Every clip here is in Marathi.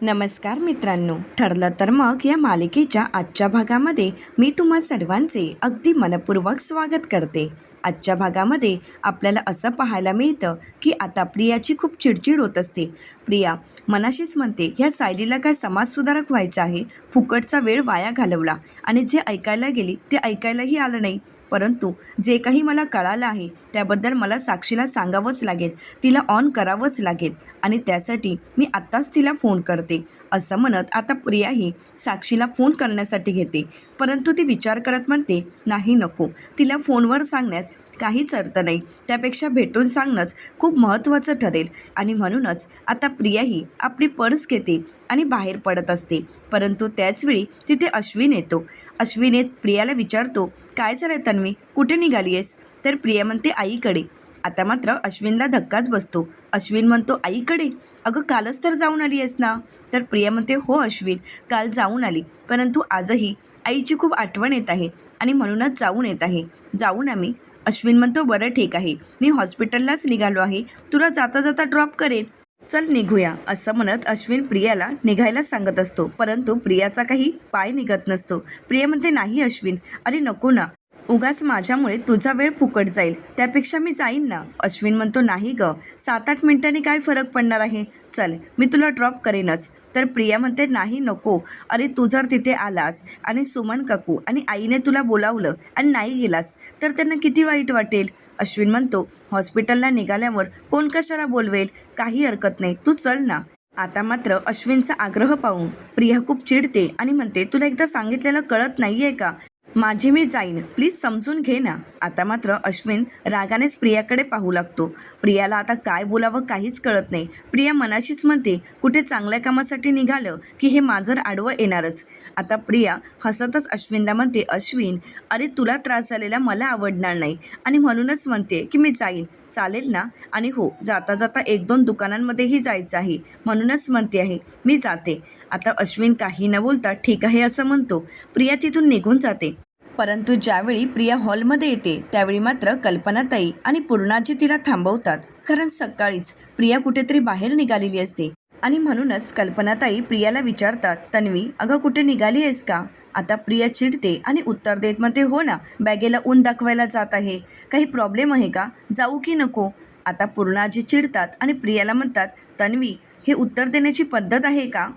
नमस्कार मित्रांनो. ठरलं तर मग या मालिकेच्या आजच्या भागामध्ये मी तुम्हा सर्वांचे अगदी मनपूर्वक स्वागत करते. आजच्या भागामध्ये आपल्याला असं पाहायला मिळतं की आता प्रियाची खूप चिडचिड होत असते. प्रिया मनाशीच म्हणते ह्या सायलीला काय समाजसुधारक व्हायचं आहे? फुकटचा वेळ वाया घालवला आणि जे ऐकायला गेली ते ऐकायलाही आलं नाही. परंतु जे काही मला कळालं आहे त्याबद्दल मला साक्षीला सांगावंच लागेल तिला ऑन करावंच लागेल आणि त्यासाठी मी आत्ताच तिला फोन करते. असं म्हणत आता प्रियाही साक्षीला फोन करण्यासाठी घेते. परंतु ती विचार करत म्हणते नाही नको. तिला फोनवर सांगण्यात काहीच अर्थ नाही. त्यापेक्षा भेटून सांगणंच खूप महत्त्वाचं ठरेल. आणि म्हणूनच आता प्रियाही आपली पर्स घेते आणि बाहेर पडत असते. परंतु त्याचवेळी तिथे अश्विन येतो. अश्विन येत प्रियाला विचारतो काय झालं तन्वी? कुठे निघाली आहेस? तर प्रिया म्हणते आईकडे. आता मात्र अश्विनला धक्काच बसतो. अश्विन म्हणतो आईकडे? अगं कालच तर जाऊन आली आहेस ना? तर प्रिया म्हणते हो अश्विन काल जाऊन आली. परंतु आजही आईची खूप आठवण येत आहे आणि म्हणूनच जाऊन येत आहे. जाऊन आम्ही अश्विन म्हणतो बरं ठीक आहे. मी हॉस्पिटललाच निघालो आहे. तुला जाता जाता ड्रॉप करेन. चल निघूया असं म्हणत अश्विन प्रियाला निघायला सांगत असतो. परंतु प्रियाचा काही पाय निघत नसतो. प्रिया म्हणते नाही अश्विन. अरे नको ना. उगाच माझ्यामुळे तुझा वेळ फुकट जाईल. त्यापेक्षा मी जाईन ना? अश्विन म्हणतो नाही ग. सात आठ मिनिटांनी काय फरक पडणार आहे? चल मी तुला ड्रॉप करेनच. तर प्रिया म्हणते नाही नको. अरे तू जर तिथे आलास आणि सुमन काकू आणि आईने तुला बोलावलं आणि नाही गेलास तर त्यांना किती वाईट वाटेल? अश्विन म्हणतो हॉस्पिटलला निघाल्यावर कोण कशाला बोलवेल? काही हरकत नाही. तू चल ना. आता मात्र अश्विनचा आग्रह पाहून प्रिया खूप चिडते आणि म्हणते तुला एकदा सांगितलेलं कळत नाही आहे का? माझी मी जाईन. प्लीज समजून घे ना. आता मात्र अश्विन रागानेच प्रियाकडे पाहू लागतो. प्रियाला आता काय बोलावं काहीच कळत नाही. प्रिया मनाशीच म्हणते कुठे चांगल्या कामासाठी निघालं की हे मांजर आडवं येणारच. आता प्रिया हसतच अश्विनला म्हणते अश्विन अरे तुला त्रास झालेला मला आवडणार नाही. आणि म्हणूनच म्हणते की मी जाईन. चालेल ना? आणि हो जाता जाता एक दोन दुकानांमध्येही जायचं आहे. म्हणूनच म्हणते आहे मी जाते. आता अश्विन काही न बोलता ठीक आहे असं म्हणतो. प्रिया तिथून निघून जाते. परंतु ज्यावेळी प्रिया हॉलमध्ये येते त्यावेळी मात्र कल्पनाताई आणि पूर्णाजी तिला थांबवतात. कारण सकाळीच प्रिया कुठेतरी बाहेर निघालेली असते आणि म्हणूनच कल्पनाताई प्रियाला विचारतात तन्वी अगं कुठे निघाली आहेस का? आता प्रिया चिडते आणि उत्तर देत म्हणते हो ना बॅगेला ऊन दाखवायला जात आहे. काही प्रॉब्लेम आहे का? जाऊ की नको? आता पूर्णाजी चिडतात आणि प्रियाला म्हणतात तन्वी हे उत्तर देण्याची पद्धत आहे का?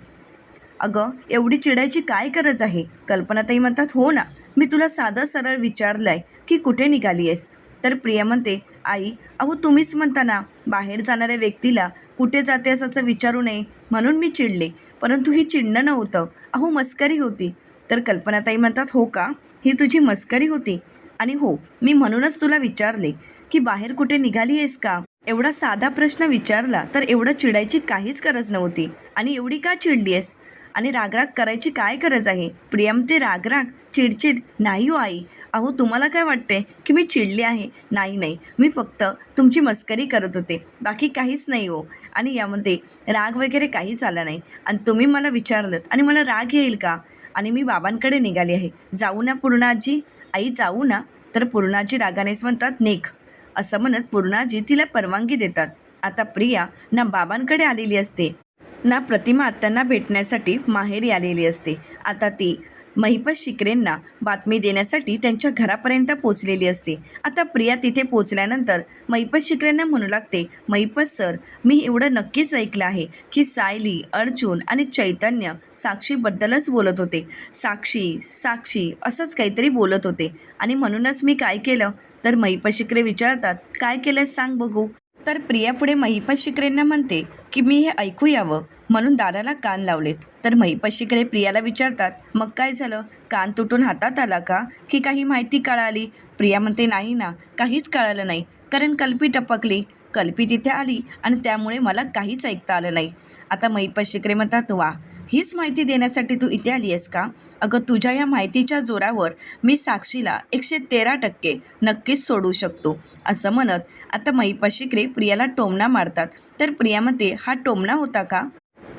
अगं एवढी चिडायची काय गरज आहे? कल्पनाताई म्हणतात हो ना मी तुला साधं सरळ विचारलं आहे की कुठे निघाली आहेस तर प्रिया म्हणते आई अहो तुम्हीच म्हणता ना बाहेर जाणाऱ्या व्यक्तीला कुठे जाते असं विचारू नये म्हणून मी चिडले. परंतु ही चिडणं नव्हतं. अहो मस्करी होती. तर कल्पनाताई म्हणतात हो का? ही तुझी मस्करी होती. आणि हो मी म्हणूनच तुला विचारले की बाहेर कुठे निघाली आहेस का? एवढा साधा प्रश्न विचारला तर एवढं चिडायची काहीच गरज नव्हती. आणि एवढी का चिडली आहेस आणि रागराग करायची काय गरज आहे? प्रियम ते रागराग चिडचिड नाही हो आई. अहो तुम्हाला काय वाटते की मी चिडली आहे? नाही नाही. मी फक्त तुमची मस्करी करत होते. बाकी काहीच नाही हो. आणि यामध्ये राग वगैरे काहीच आला नाही. आणि तुम्ही मला विचारलं आणि मला राग येईल का? आणि मी बाबांकडे निघाली आहे. जाऊ ना पूर्णाजी. आई जाऊ ना. तर पूर्णाजी रागानेच म्हणतात नेक असं म्हणत पूर्णाजी तिला परवानगी देतात. आता प्रिया ना बाबांकडे आलेली असते. ना प्रतिमा आत्यांना भेटण्यासाठी माहेरी आलेली असते. आता ती महिपत शिकरेंना बातमी देण्यासाठी त्यांच्या घरापर्यंत पोचलेली असते. आता प्रिया तिथे पोचल्यानंतर महिपत शिकरेंना म्हणू लागते महिपत सर मी एवढं नक्कीच ऐकलं आहे की सायली अर्जुन आणि चैतन्य साक्षीबद्दलच बोलत होते. साक्षी साक्षी असंच काहीतरी बोलत होते. आणि म्हणूनच मी काय केलं? तर महिपत शिकरे विचारतात काय केलं सांग बघू. तर प्रिया पुढे महिपत शिकरेंना म्हणते की मी हे ऐकू यावं. म्हणून दाराला कान लावलेत. तर महिपत शिकरे प्रियाला विचारतात मग काय झालं? कान तुटून हातात आला का? की काही माहिती कळाली? प्रिया म्हणते नाही ना काहीच कळालं नाही. कारण कल्पी टपकली. कल्पी तिथे आली आणि त्यामुळे मला काहीच ऐकता आलं नाही. आता महिपत शिकरे म्हणतात वा हीच माहिती देण्यासाठी तू इथे आली आहेस का? अगं तुझ्या या माहितीच्या जोरावर मी साक्षीला एकशे तेरा टक्के नक्कीच सोडू शकतो असं म्हणत आता महिपत शिकरे प्रियाला टोमणा मारतात. तर प्रियामध्ये हा टोमणा होता का?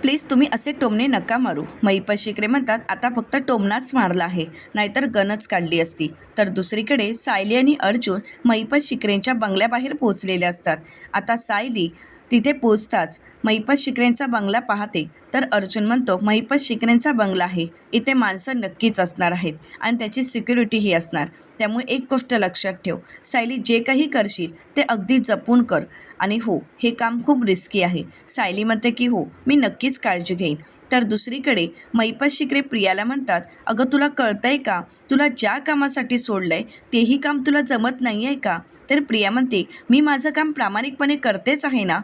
प्लीज तुम्ही असे टोमणे नका मारू. महिपत शिकरे म्हणतात आता फक्त टोमणाच मारला आहे नाहीतर गनच काढली असती. तर दुसरीकडे सायली आणि अर्जुन महिपत शिकरेंच्या बंगल्याबाहेर पोचलेले असतात. आता सायली तिथे पोचताच महिपत शिकरेंचा बंगला पाहते. तर अर्जुन म्हणतो महिपत शिकरेंचा बंगला आहे. इथे माणसं नक्कीच असणार आहेत आणि त्याची सिक्युरिटीही असणार. त्यामुळे एक गोष्ट लक्षात ठेव. सायली जे काही करशील ते अगदी जपून कर. आणि हो हे काम खूप रिस्की आहे. सायली म्हणते की हो मी नक्कीच काळजी घेईन. तर दुसरीकडे मैपत शिकरे प्रियाला म्हणतात अगं तुला कळतंय का? तुला ज्या कामासाठी सोडलं आहे तेही काम तुला जमत नाही आहे का? तर प्रिया म्हणते मी माझं काम प्रामाणिकपणे करतेच आहे ना?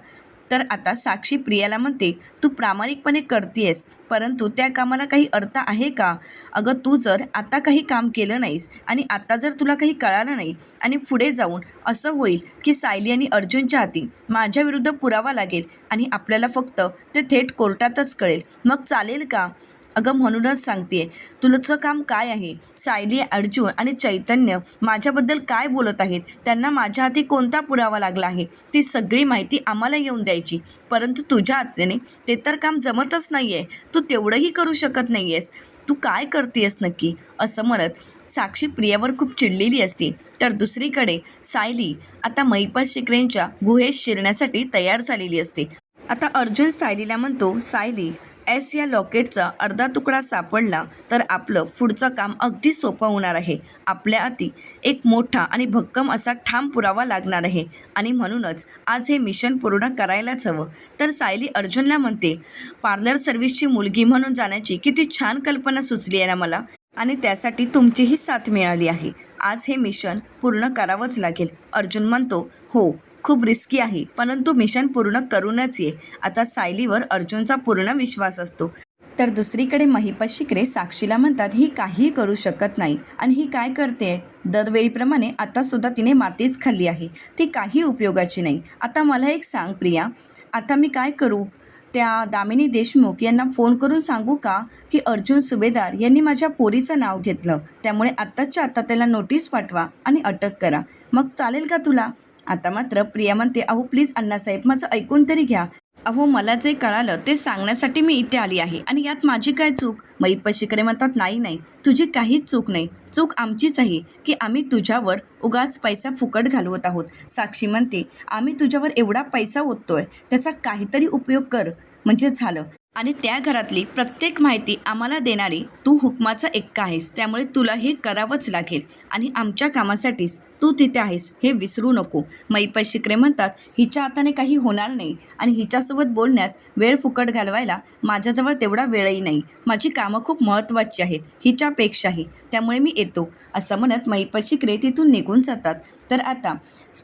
तर आता साक्षी प्रियाला म्हणते तू प्रामाणिकपणे करतेयस परंतु त्या कामाला काही अर्थ आहे का? अगं तू जर आता काही काम केलं नाहीस आणि आता जर तुला काही कळालं नाही आणि पुढे जाऊन असं होईल की सायली आणि अर्जुनच्या हाती माझ्या विरुद्ध पुरावा लागेल आणि आपल्याला फक्त ते थेट कोर्टातच कळेल मग चालेल का? अगं म्हणूनच सांगते तुलचं काम काय आहे? सायली अर्जुन आणि चैतन्य माझ्याबद्दल काय बोलत आहेत? त्यांना माझ्या हाती कोणता पुरावा लागला आहे? ती सगळी माहिती आम्हाला येऊन द्यायची. परंतु तुझ्या हातीने ते तर काम जमतच नाही आहे तू तेवढंही करू शकत नाही आहेस तू काय करतेस नक्की? असं म्हणत साक्षी प्रियावर खूप चिडलेली असते. तर दुसरीकडे सायली आता मैपत शिकरेंच्या गुहेत शिरण्यासाठी तयार झालेली असते. आता अर्जुन सायलीला म्हणतो सायली एस या लॉकेटचा अर्धा तुकडा सापडला तर आपलं पुढचं काम अगदी सोपं होणार आहे. आपल्या हाती एक मोठा आणि भक्कम असा ठाम पुरावा लागणार आहे. आणि म्हणूनच आज हे मिशन पूर्ण करायलाच हवं. तर सायली अर्जुनला म्हणते पार्लर सर्व्हिसची मुलगी म्हणून जाण्याची किती छान कल्पना सुचली आहे ना मला. आणि त्यासाठी तुमचीही साथ मिळाली आहे. आज हे मिशन पूर्ण करावंच लागेल. अर्जुन म्हणतो हो खूप रिस्की आहे. परंतु मिशन पूर्ण करूनच ये. आता सायलीवर अर्जुनचा पूर्ण विश्वास असतो. तर दुसरीकडे महिपत शिकरे साक्षीला म्हणतात ही काहीही करू शकत नाही. आणि ही काय करते दरवेळीप्रमाणे आतासुद्धा तिने मातीच खाल्ली आहे. ती काही उपयोगाची नाही. आता मला एक सांग प्रिया. आता मी काय करू? त्या दामिनी देशमुख यांना फोन करून सांगू का की अर्जुन सुभेदार यांनी माझ्या पोरीचं नाव घेतलं? त्यामुळे आत्ताच्या आत्ता त्याला नोटीस पाठवा आणि अटक करा. मग चालेल का तुला? आता मात्र प्रिया म्हणते अहो प्लीज अण्णासाहेब माझं ऐकून तरी घ्या. अहो मला जे कळालं ते सांगण्यासाठी मी इथे आली आहे. आणि यात माझी काय चूक? मैपत शिकरे म्हणतात नाही नाही तुझी काहीच चूक नाही. चूक आमचीच आहे की आम्ही तुझ्यावर उगाच पैसा फुकट घालवत आहोत. साक्षी म्हणते आम्ही तुझ्यावर एवढा पैसा ओततोय त्याचा काहीतरी उपयोग कर. म्हणजे झालं. आणि त्या घरातली प्रत्येक माहिती आम्हाला देणारी तू हुकमाचा एक्का आहेस. त्यामुळे तुला हे करावंच लागेल. आणि आमच्या कामासाठीच तू तिथे आहेस हे विसरू नको. मैपत शिकरे म्हणतात हिच्या हाताने काही होणार नाही. आणि हिच्यासोबत बोलण्यात वेळ फुकट घालवायला माझ्याजवळ तेवढा वेळही नाही. माझी कामं खूप महत्त्वाची आहेत. हिच्यापेक्षाही त्यामुळे मी येतो. असं म्हणत मैपत शिकरे तिथून निघून जातात. तर आता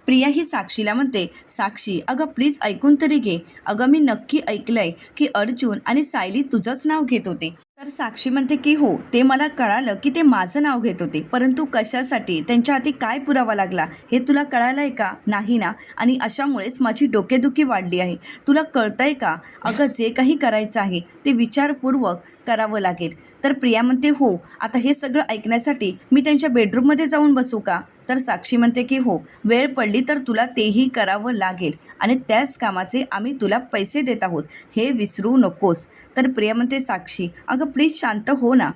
प्रिया ही साक्षीला म्हणते साक्षी अगं प्लीज ऐकून तरी घे. अगं मी नक्की ऐकलं आहे की अर्जुन आणि सायली तुझंच नाव घेत होते. तर साक्षी म्हणते की हो ते मला कळालं की ते माझं नाव घेत होते. परंतु कशासाठी? त्यांच्या हाती काय पुरावा लागला? हे तुला कळालं आहे का? नाही ना. आणि अशामुळेच माझी डोकेदुखी वाढली आहे. तुला कळतंय का? अगं जे काही करायचं आहे ते विचारपूर्वक करावं लागेल. तर प्रिया म्हणते हो आता हे सगळं ऐकण्यासाठी मी त्यांच्या बेडरूममध्ये जाऊन बसू का? तर साक्षी म्हणते की हो वेळ पडली तर तुला तेही करावं लागेल. आणि त्याच कामाचे आम्ही तुला पैसे देत आहोत. हे विसरू नकोस. तर प्रिया म्हणते साक्षी अगं प्लीज शांत हो ना.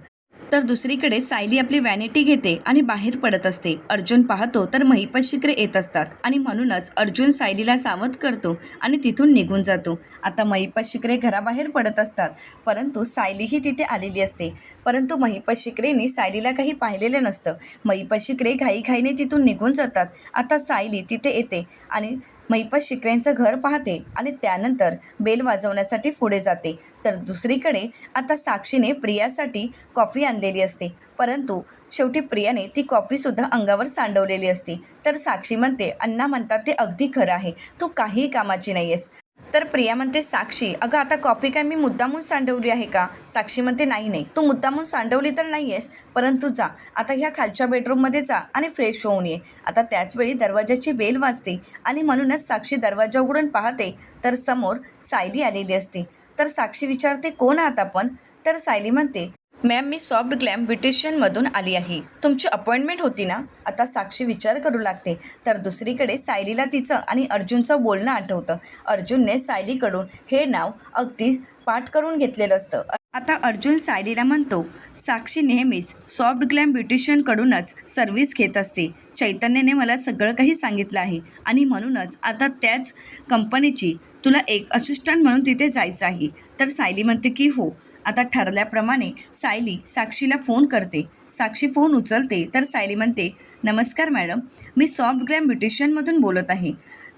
तर दुसरीकडे सायली आपली वॅनिटी घेते आणि बाहेर पडत असते. अर्जुन पाहतो तर महिपत शिकरे येत असतात आणि म्हणूनच अर्जुन सायलीला सावध करतो आणि तिथून निघून जातो. आता महिपत शिकरे घराबाहेर पडत असतात परंतु सायलीही तिथे आलेली असते. परंतु महिपत शिकरेने सायलीला काही पाहिलेलं नसतं. महिपत शिकरे घाईघाईने तिथून निघून जातात. आता सायली तिथे येते आणि महिपत शिकरेंचं घर पाहते आणि त्यानंतर बेल वाजवण्यासाठी पुढे जाते. तर दुसरीकडे आता साक्षीने प्रियासाठी कॉफी आणलेली असते. परंतु शेवटी प्रियाने ती कॉफीसुद्धा अंगावर सांडवलेली असते. तर साक्षी म्हणते अण्णा म्हणतात ते अगदी खरं आहे. तू काहीही कामाची नाही आहेस तर प्रिया म्हणते साक्षी अगं आता कॉपी काय मी मुद्दामून सांडवली आहे का? साक्षी म्हणते नाही नाही तू मुद्दामून सांडवली तर नाही आहेस परंतु जा आता ह्या खालच्या बेडरूममध्ये जा आणि फ्रेश होऊन ये. आता त्याचवेळी दरवाजाची बेल वाजते आणि म्हणूनच साक्षी दरवाजा उघडून पाहते तर समोर सायली आलेली असते. तर साक्षी विचारते कोण आहात आपण? तर सायली म्हणते मॅम मी सॉफ्ट ग्लॅम ब्युटिशियनमधून आली आहे. तुमची अपॉइंटमेंट होती ना? आता साक्षी विचार करू लागते. तर दुसरीकडे सायलीला तिचं आणि अर्जुनचं बोलणं आठवतं. अर्जुनने सायलीकडून हे नाव अगदी पाठ करून घेतलेलं असतं. आता अर्जुन सायलीला म्हणतो साक्षी नेहमीच सॉफ्ट ग्लॅम ब्युटिशियनकडूनच सर्व्हिस घेत असते. चैतन्यने मला सगळं काही सांगितलं आहे आणि म्हणूनच आता त्याच कंपनीची तुला एक असिस्टंट म्हणून तिथे जायचं आहे. तर सायली म्हणते की हो. आता ठरल्याप्रमाणे सायली साक्षीला फोन करते. साक्षी फोन उचलते तर सायली म्हणते नमस्कार मॅडम मी सॉफ्ट ग्लॅम ब्युटिशियनमधून बोलत आहे.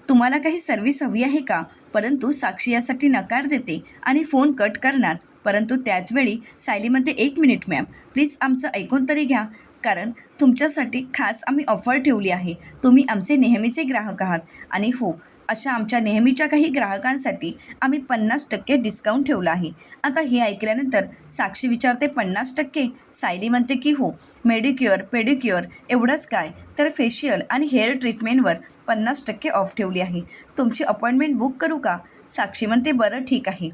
तुम्हाला काही सर्व्हिस हवी आहे का? परंतु साक्षी यासाठी नकार देते आणि फोन कट करणार. परंतु त्याचवेळी सायली म्हणते एक मिनिट मॅम प्लीज आमचं ऐकून तरी घ्या. कारण तुमच्यासाठी खास आम्ही ऑफर ठेवली आहे. तुम्ही आमचे नेहमीचे ग्राहक आहात. आणि हो अशा आमच्या नेहमीच्या काही ग्राहकांसाठी आम्ही पन्नास टक्के डिस्काउंट ठेवला आहे. आता हे ऐकल्यानंतर साक्षी विचारते पन्नास टक्के? सायली म्हणते की हो. मेडिक्युअर पेडिक्युअर एवढंच काय? तर फेशियल आणि हेअर ट्रीटमेंटवर पन्नास टक्के ऑफ ठेवली आहे. तुमची अपॉइंटमेंट बुक करू का? साक्षी म्हणते बरं ठीक आहे.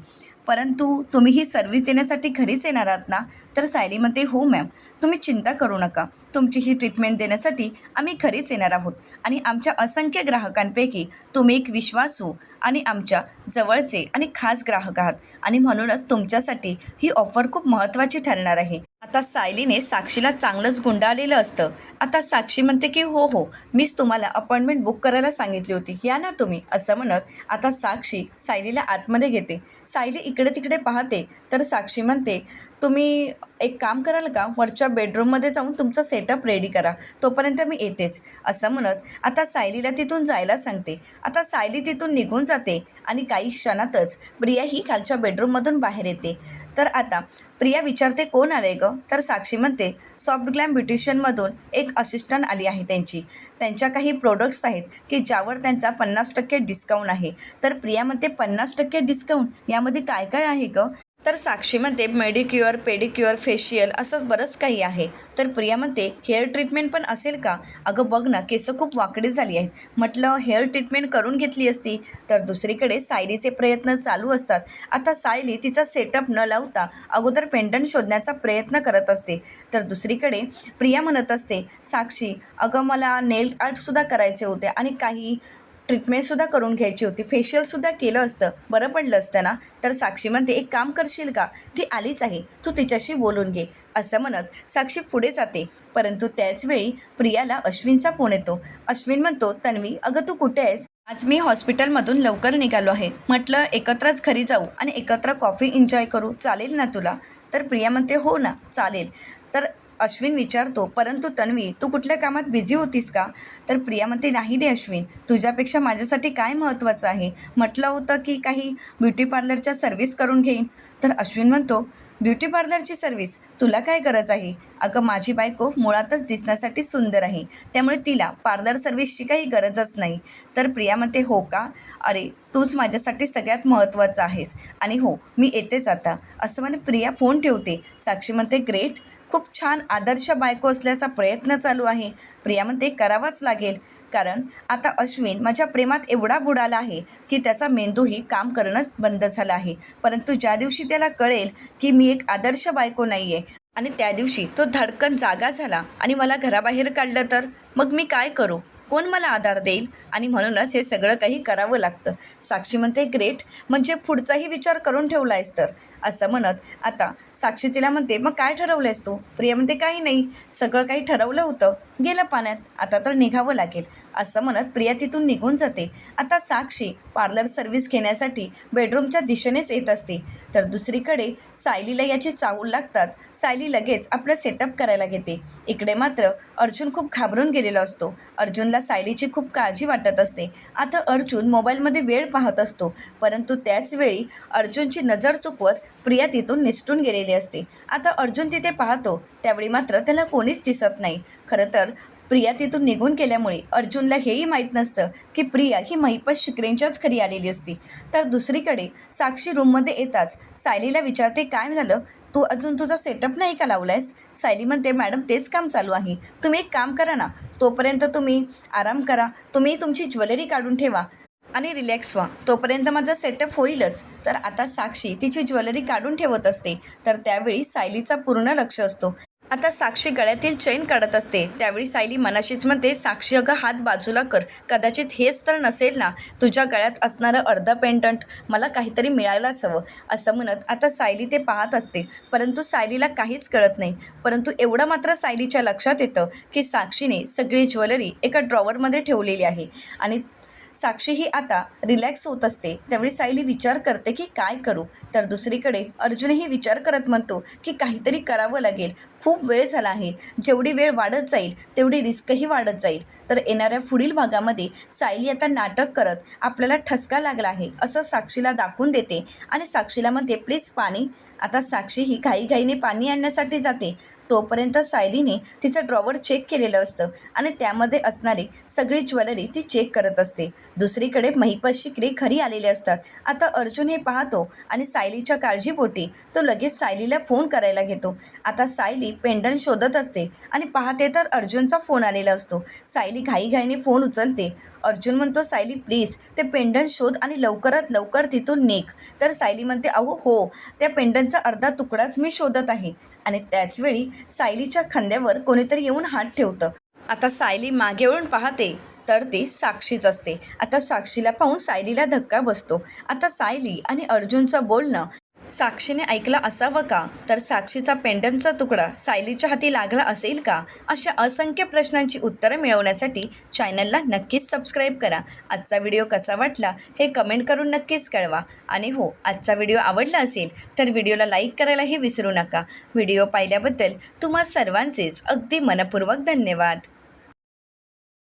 परंतु तुम्ही ही सर्व्हिस देण्यासाठी घरीच येणार आहात ना? तर सायली म्हणते हो मॅम. तुम्ही चिंता करू नका. तुमची ही ट्रीटमेंट देण्यासाठी आम्ही खरीच येणार आहोत. आणि आमच्या असंख्य ग्राहकांपैकी तुम्ही एक विश्वासू आणि आमच्या जवळचे आणि खास ग्राहक आहात. आणि म्हणूनच तुमच्यासाठी ही ऑफर खूप महत्त्वाची ठरणार आहे. आता सायलीने साक्षीला चांगलंच गुंडाळलेलं असतं. आता साक्षी म्हणते की हो हो मीच तुम्हाला अपॉइंटमेंट बुक करायला सांगितली होती. या ना तुम्ही असं म्हणत आता साक्षी सायलीला आतमध्ये घेते. सायली इकडे तिकडे पाहते. तर साक्षी म्हणते तुम्ही एक काम कराल का? वरच्या बेडरूममध्ये जाऊन तुमचा सेटअप रेडी करा. तोपर्यंत मी येतेच असं म्हणत आता सायलीला तिथून जायला सांगते. आता सायली तिथून निघून जाते आणि काही क्षणातच प्रिया ही खालच्या बेडरूममधून बाहेर येते. तर आता प्रिया विचारते कोण आले गं? तर साक्षी म्हणते सॉफ्ट ग्लॅम ब्युटिशियनमधून एक असिस्टंट आली आहे त्यांची. त्यांच्या काही प्रोडक्ट्स आहेत की ज्यावर त्यांचा पन्नास टक्के डिस्काउंट आहे. तर प्रिया म्हणते पन्नास टक्के डिस्काउंट यामध्ये काय काय आहे गं? तर साक्षी म्हणते मेडिक्युअर पेडिक्युअर फेशियल असंच बरंच काही आहे. तर प्रिया म्हणते हेअर ट्रीटमेंट पण असेल का? अगं बघ ना केसं खूप वाकडी झाली आहेत. म्हटलं हेअर ट्रीटमेंट करून घेतली असती. तर दुसरीकडे सायलीचे प्रयत्न चालू असतात. आता सायली तिचा सेटअप न लावता अगोदर पेंडंट शोधण्याचा प्रयत्न करत असते. तर दुसरीकडे प्रिया म्हणत असते साक्षी अगं मला नेल आर्टसुद्धा करायचे होते आणि काही ट्रीटमेंटसुद्धा करून घ्यायची होती. फेशियलसुद्धा केलं असतं. बरं पडलं असतं ना? तर साक्षी म्हणते एक काम करशील का? ती आलीच आहे. तू तिच्याशी बोलून घे. असं म्हणत साक्षी पुढे जाते. परंतु त्याचवेळी प्रियाला अश्विनचा फोन येतो. अश्विन म्हणतो तन्वी अगं तू कुठे आहेस? आज मी हॉस्पिटलमधून लवकर निघालो आहे. म्हटलं एकत्रच घरी जाऊ आणि एकत्र कॉफी एन्जॉय करू. चालेल ना तुला? तर प्रिया म्हणते हो ना चालेल. तर अश्विन विचारतो परंतु तन्वी तू कुठल्या कामात बिझी होतीस का? तर प्रिया म्हणते नाही रे अश्विन तुझ्यापेक्षा माझ्यासाठी काय महत्त्वाचं आहे? म्हटलं होतं की काही ब्युटी पार्लरच्या सर्व्हिस करून घेईन. तर अश्विन म्हणतो ब्युटी पार्लरची सर्व्हिस? तुला काय गरज आहे? अगं माझी बायको मुळातच दिसण्यासाठी सुंदर आहे त्यामुळे तिला पार्लर सर्व्हिसची काही गरजच नाही. तर प्रिया म्हणते हो का? अरे तूच माझ्यासाठी सगळ्यात महत्त्वाचं आहेस. आणि हो मी येतेच आता. असं म्हणजे प्रिया फोन ठेवते. साक्षी म्हणते ग्रेट खूप छान आदर्श बायको असल्याचा प्रयत्न चालू आहे. प्रिया म्हणते करावाच लागेल. कारण आता अश्विन माझ्या प्रेमात एवढा बुडाला आहे की त्याचा मेंदूही काम करणंच बंद झाला आहे. परंतु ज्या दिवशी त्याला कळेल की मी एक आदर्श बायको नाही आहे आणि त्या दिवशी तो धडकन जागा झाला आणि मला घराबाहेर काढलं तर मग मी काय करू? कोण मला आधार देईल? आणि म्हणूनच हे सगळं काही करावं लागतं. साक्षी म्हणते ग्रेट. म्हणजे पुढचाही विचार करून ठेवला आहेस तर. असं म्हणत आता साक्षी तिला म्हणते मग काय ठरवलं आहेस तू? प्रिया म्हणते काही नाही. सगळं काही ठरवलं होतं. गेलं पाण्यात. आता तर निघावं लागेल. असं म्हणत प्रिया तिथून निघून जाते. आता साक्षी पार्लर सर्व्हिस घेण्यासाठी बेडरूमच्या दिशेनेच येत असते. तर दुसरीकडे सायलीला याची चावूल लागताच सायली लगेच आपलं सेटअप करायला घेते. इकडे मात्र अर्जुन खूप घाबरून गेलेला असतो. अर्जुनला सायलीची खूप काळजी वाटत असते. आता अर्जुन मोबाईलमध्ये वेळ पाहत असतो. परंतु त्याचवेळी अर्जुनची नजर चुकवत प्रिया तिथून निसटून गेलेली असते. आता अर्जुन तिथे पाहतो त्यावेळी मात्र त्याला कोणीच दिसत नाही. खरं तर प्रिया तिथून निघून गेल्यामुळे अर्जुनला हेही माहीत नसतं की प्रिया ही महिपत शिकरेंच्याच घरी आलेली असती. तर दुसरीकडे साक्षी रूममध्ये येताच सायलीला विचारते काय झालं? तू अजून तुझा सेटअप नाही का लावलायस? सायली म्हणते मॅडम तेच काम चालू आहे. तुम्ही एक काम करा ना. तोपर्यंत तुम्ही आराम करा. तुम्ही तुमची ज्वेलरी काढून ठेवा. आणि रिलॅक्स व्हा. तोपर्यंत माझा सेटअप होईलच. तर आता साक्षी तिची ज्वेलरी काढून ठेवत असते. तर त्यावेळी सायलीचा पूर्ण लक्ष असतो. आता साक्षी गळ्यातील चैन काढत असते. त्यावेळी सायली मनाशीच म्हणते साक्षी अगं हात बाजूला कर. कदाचित हेच तर नसेल ना तुझ्या गळ्यात असणारं अर्ध पेंडंट मला काहीतरी मिळायलाच हवं. असं म्हणत आता सायली ते पाहत असते. परंतु सायलीला काहीच कळत नाही. परंतु एवढं मात्र सायलीच्या लक्षात येतं की साक्षीने सगळी ज्वेलरी एका ड्रॉवरमध्ये ठेवलेली आहे. आणि साक्षी ही आता रिलॅक्स होत असते. त्यावेळी सायली विचार करते की काय करू? तर दुसरीकडे अर्जुनही विचार करत म्हणतो की काहीतरी करावं लागेल. खूप वेळ झाला आहे. जेवढी वेळ वाढत जाईल तेवढी रिस्कही वाढत जाईल. तर येणाऱ्या पुढील भागामध्ये सायली आता नाटक करत आपल्याला ठसका लागला आहे असं साक्षीला दाखवून देते. आणि साक्षीला म्हणते प्लीज पाणी. आता साक्षी ही घाईघाईने पाणी आणण्यासाठी जाते. तोपर्यंत सायलीने तिचं ड्रॉवर चेक केलेलं असतं आणि त्यामध्ये असणारी सगळी ज्वेलरी ती चेक करत असते. दुसरीकडे महिपत शिकरे घरी आलेले असतात. आता अर्जुन हे पाहतो आणि सायलीच्या काळजीपोटी तो लगेच सायलीला फोन करायला घेतो. आता सायली पेंडन शोधत असते आणि पाहते तर अर्जुनचा फोन आलेला असतो. सायली घाईघाईने फोन उचलते. अर्जुन म्हणतो सायली प्लीज ते पेंडन शोध आणि लवकरात लवकर तिथून नेक तर सायली म्हणते अहो हो त्या पेंडनचा अर्धा तुकडाच मी शोधत आहे. आणि त्याचवेळी सायलीच्या खांद्यावर कोणीतरी येऊन हात ठेवतं. आता सायली मागे वळून पाहते तर ती साक्षीच असते. आता साक्षीला पाहून सायलीला धक्का बसतो. आता सायली आणि अर्जुनचं बोलणं साक्षीने ऐकलं असावं का? तर साक्षीचा पेंडनचा तुकडा सायलीच्या हाती लागला असेल का? अशा असंख्य प्रश्नांची उत्तरं मिळवण्यासाठी चॅनलला नक्कीच सबस्क्राईब करा. आजचा व्हिडिओ कसा वाटला हे कमेंट करून नक्कीच कळवा. आणि हो आजचा व्हिडिओ आवडला असेल तर व्हिडिओला लाईक करायलाही विसरू नका. व्हिडिओ पाहिल्याबद्दल तुम्हा सर्वांचेच अगदी मनपूर्वक धन्यवाद.